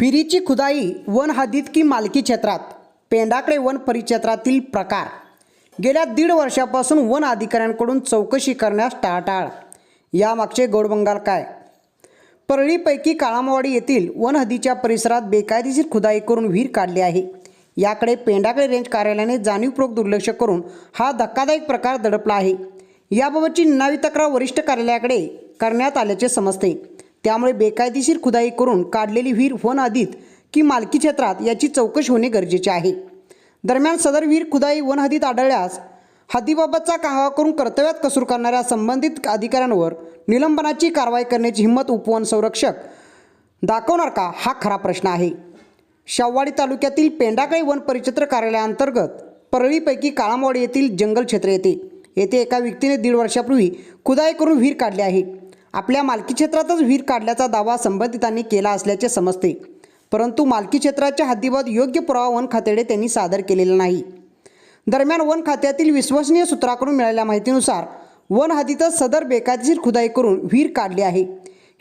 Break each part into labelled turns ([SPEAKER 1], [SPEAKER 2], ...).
[SPEAKER 1] विहिरीची खुदाई वन हद्दीत की मालकी क्षेत्रात पेंडाकडे वन परिक्षेत्रातील प्रकार. गेल्या दीड वर्षापासून वन अधिकाऱ्यांकडून चौकशी करण्यास टाळाटाळ. यामागचे गोडबंगाल काय? परळीपैकी काळामवाडी येथील वन हद्दीच्या परिसरात बेकायदेशीर खुदाई करून विहीर काढली आहे. याकडे पेंडाकडे रेंज कार्यालयाने जाणीवपूर्वक दुर्लक्ष करून हा धक्कादायक प्रकार दडपला आहे. याबाबतची निनावी तक्रार वरिष्ठ कार्यालयाकडे करण्यात आल्याचे समजते. त्यामुळे बेकायदेशीर खुदाई करून काढलेली विहीर वन हदीत की मालकी क्षेत्रात याची चौकशी होणे गरजेचे आहे. दरम्यान सदर विहीर खुदाई वन हदीत आढळल्यास हद्दीबाबतचा कांगावा करून कर्तव्यात कसूर करणाऱ्या संबंधित अधिकाऱ्यांवर निलंबनाची कारवाई करण्याची हिंमत उपवन संरक्षक दाखवणार का हा खरा प्रश्न आहे. शाववाडी तालुक्यातील पेंडाकळे वन परिक्षेत्र कार्यालयाअंतर्गत परळीपैकी काळामवाडी येथील जंगल क्षेत्र येते. येथे एका व्यक्तीने दीड वर्षापूर्वी खुदाई करून विहीर काढली आहे. आपल्या मालकी क्षेत्रातच विहीर काढल्याचा दावा संबंधितांनी केला असल्याचे समजते. परंतु मालकी क्षेत्राच्या हद्दीबाद योग्य पुरावा वन खात्याकडे त्यांनी सादर केलेला नाही. दरम्यान वन खात्यातील विश्वसनीय सूत्राकडून मिळालेल्या माहितीनुसार वन हद्दीतच सदर बेकायदेशीर खुदाई करून विहीर काढली आहे.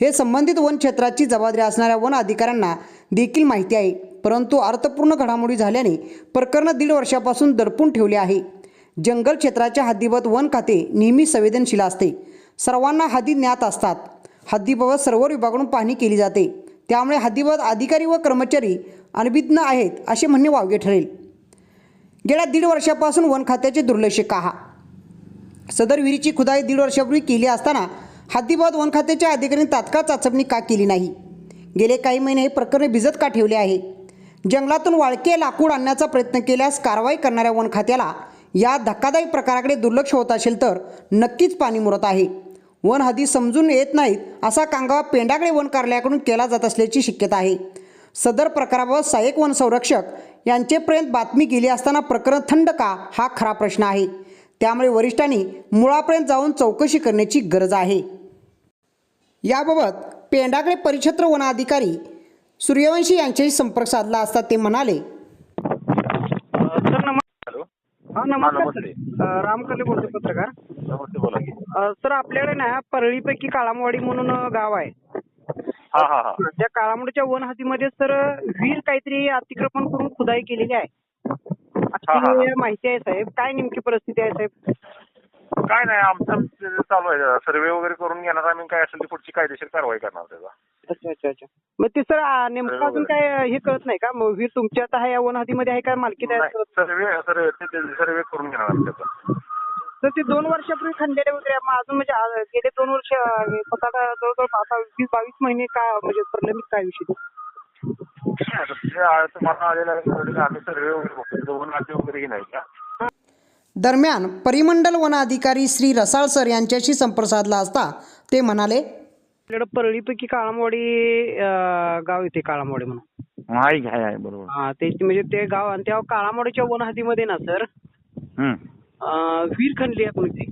[SPEAKER 1] हे संबंधित वन क्षेत्राची जबाबदारी असणाऱ्या वन अधिकाऱ्यांना देखील माहिती आहे. परंतु अर्थपूर्ण घडामोडी झाल्याने प्रकरण दीड वर्षापासून दडपून ठेवले आहे. जंगल क्षेत्राच्या हद्दीबाबत वन खाते नेहमी संवेदनशील असते. सर्वांना हद्दी ज्ञात असतात. हद्दीबाबत सर्व विभागाकडून पाहणी केली जाते. त्यामुळे हद्दीबाबत अधिकारी व कर्मचारी अनभिज्ञ आहेत असे म्हणणे वावगे ठरेल. गेल्या दीड वर्षापासून वन खात्याचे दुर्लक्ष का सदर विहिरीची खुदाई दीड वर्षापूर्वी केली असताना हद्दीबाबत वन खात्याच्या अधिकाऱ्यांनी तात्काळ चाचपणी का केली नाही? गेले काही महिने हे प्रकरण भिजत का ठेवले आहे? जंगलातून वाळके लाकूड आणण्याचा प्रयत्न केल्यास कारवाई करणाऱ्या वन खात्याला या धक्कादायक प्रकाराकडे दुर्लक्ष होत असेल तर नक्कीच पाणी मुरत आहे. वन हद्दी समजून येत नाहीत असा कांगावा पेंडाकडे वन कार्यालयाकडून केला जात असल्याची शक्यता आहे. सदर प्रकाराबाबत सहाय्यक वन संरक्षक यांचेपर्यंत बातमी गेली असताना प्रकरण थंड का हा खरा प्रश्न आहे. त्यामुळे वरिष्ठांनी मुळापर्यंत जाऊन चौकशी करण्याची गरज आहे. याबाबत पेंडाकडे परिक्षेत्र वनाधिकारी सूर्यवंशी यांच्याशी संपर्क साधला असता ते म्हणाले
[SPEAKER 2] नमस्कार. हा रामकले बोलतो पत्रकार.
[SPEAKER 3] नमस्ते बोला. की
[SPEAKER 2] अ, सर आपल्याकडे ना परळीपैकी काळामवाडी म्हणून अ, गाव आहे.
[SPEAKER 3] हा हा हा.
[SPEAKER 2] त्या काळामवाडीच्या वन हद्दीमध्ये सर विहीर काहीतरी अतिक्रमण करून खुदाई केलेली आहे.
[SPEAKER 3] हा, हा.
[SPEAKER 2] अशी माहिती आहे साहेब. काय नेमकी परिस्थिती आहे साहेब?
[SPEAKER 3] काय नाही आमचं चालू आहे. सर्वे वगैरे करून घेणार आम्ही काय असेल ती पुढची कायदेशीर कारवाई करणार त्याचा.
[SPEAKER 2] अच्छा अच्छा अच्छा. मग ते सर नेमकं अजून काय अ, हे कळत नाही का? मग विहीर तुमच्यात आहे या वन हद्दीमध्ये आहे का? मालकीत आहे
[SPEAKER 3] सर्वे सर्वे सर्वे करून घेणार आम्ही त्याचा.
[SPEAKER 2] तर ते दोन वर्षापूर्वी खंडेले वगैरे आहे. मग अजून म्हणजे आ- गेले दोन वर्ष अ, पताका जवळजवळ आता वीस बावीस महिने का म्हणजे प्रलंबित काय विषय ते?
[SPEAKER 3] आता ते आ- तुम्हाला आलेलं आहे की आम्ही सर्वे वगैरे बघतो दोन नाते वगैरे नाही का
[SPEAKER 1] दरम्यान परिमंडल वन अधिकारी श्री रसाळ सर यांच्याशी संपर्क साधला असता ते म्हणाले
[SPEAKER 2] आपल्याकडे परळीपैकी काळामवाडी अं, गाव येते काळामवाडी म्हणून
[SPEAKER 3] आहे आहे आहे बरोबर
[SPEAKER 2] हा ते म्हणजे ते गाव आणि त्या काळामवाडीच्या वन हद्दीमध्ये ना सर
[SPEAKER 3] हम्म.
[SPEAKER 2] विहीर खणली आहे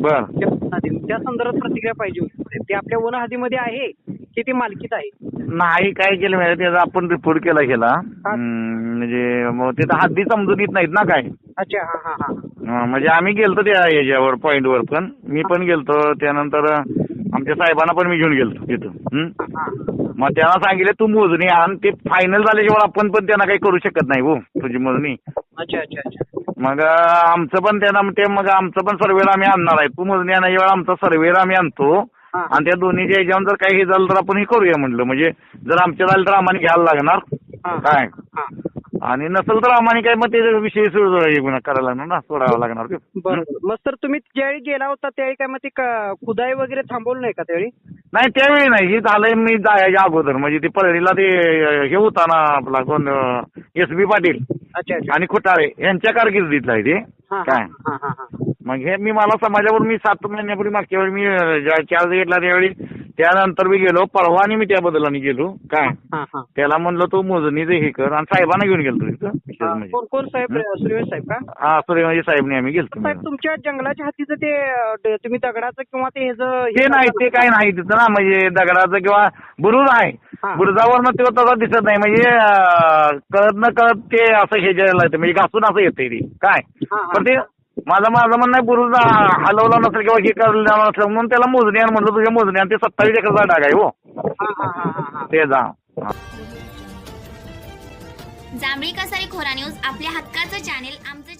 [SPEAKER 3] बर.
[SPEAKER 2] त्या संदर्भात प्रतिक्रिया पाहिजे होती. ते आपल्या वन हद्दीमध्ये आहे की ते मालकीत आहे?
[SPEAKER 4] नाही काय केलं माहिती त्याचा आपण रिपोर्ट केला गेला म्हणजे मग तिथं हद्दी समजून येत नाहीत ना काय?
[SPEAKER 2] अच्छा हा हा हा.
[SPEAKER 4] अं, म्हणजे आम्ही गेलतो त्या याच्यावर पॉइंट वर पण. मी पण गेलतो. त्यानंतर आमच्या साहेबांना पण मी घेऊन गेलतो तिथं.
[SPEAKER 2] हा.
[SPEAKER 4] मग त्यांना सांगितलं तू मोजणी आण. ते फायनल झाल्याशिवाय आपण पण त्यांना काही करू शकत नाही हो तुझी मोजणी.
[SPEAKER 2] अच्छा अच्छा अच्छा.
[SPEAKER 4] मग आमचं पण त्यांना ते मग आमचं पण सर्वेला आम्ही आणणार आहे. तू मोजणी आणायच्या वेळा आमचा सर्वेला आम्ही आणतो.
[SPEAKER 2] हा.
[SPEAKER 4] आणि त्या दोन्हीच्या याच्यावर जर काही हे झालं तर आपण हे करूया म्हटलं. म्हणजे जर आमच्या झालं तर आम्हाला घ्यायला लागणार.
[SPEAKER 2] हा.
[SPEAKER 4] काय?
[SPEAKER 2] हा.
[SPEAKER 4] आणि नसेल तर आम्हाला काय मग ते विषय गुन्हा करायला लागणार ना सोडावा लागणार ते.
[SPEAKER 2] बरोबर. मग सर तुम्ही ज्यावेळी गेला होता त्यावेळी काय मग ते क- खुदाई वगैरे थांबवलं नाही का त्यावेळी?
[SPEAKER 4] नाही त्यावेळी नाही. हे झालंय मी जायच्या अगोदर. म्हणजे ते परळीला ते अं, हे होता ना आपला कोण एस बी पाटील.
[SPEAKER 2] अच्छा अच्छा.
[SPEAKER 4] आणि खुटाळे यांच्या कारकिर्दीतला आहे ते.
[SPEAKER 2] हा
[SPEAKER 4] काय?
[SPEAKER 2] हा हा हा.
[SPEAKER 4] मग हे मी मला समाजावर मी सात महिन्यापूर्वी मागच्या वेळी मी अं, ज्या चार्ज घेतला त्यावेळी त्यानंतर मी गेलो परवा आणि मी त्याबद्दल आणि गेलो. काय?
[SPEAKER 2] हा हा.
[SPEAKER 4] त्याला म्हणलं तो मोजणीचं हे कर. आणि साहेबांना घेऊन गेलो तिथं विशेष
[SPEAKER 2] हा,
[SPEAKER 4] म्हणजे
[SPEAKER 2] कोण कोण साहेब? सूर्यवंश साहेब का?
[SPEAKER 4] हा साहेबने आम्ही गेलतो.
[SPEAKER 2] साहेब तुमच्या जंगलाच्या हत्तीचं ते अं, ड- तुम्ही दगडाचं किंवा ते ह्याचं
[SPEAKER 4] ते नाही ते काही नाही तिथं ना. म्हणजे दगडाचं किंवा बुरुज
[SPEAKER 2] हा.
[SPEAKER 4] आहे बुरुजावरनं ते तसा दिसत नाही. म्हणजे अं, कळत न कळत ते असं हे ज्याला येतं म्हणजे घासून असं येते ते. काय?
[SPEAKER 2] हा, हा.
[SPEAKER 4] पण ते माझं माझं म्हणणं आहे बुरुज हलवला नसेल किंवा हे करला नसेल म्हणून त्याला मोजणी आण म्हणलं तुझ्या मोजणी आणि ते सत्तावीस एकरचा डाग आहे हो. ते जा
[SPEAKER 5] जांभळी कसारी खोरा न्यूज आपल्या हक्काचं चॅनेल आमचं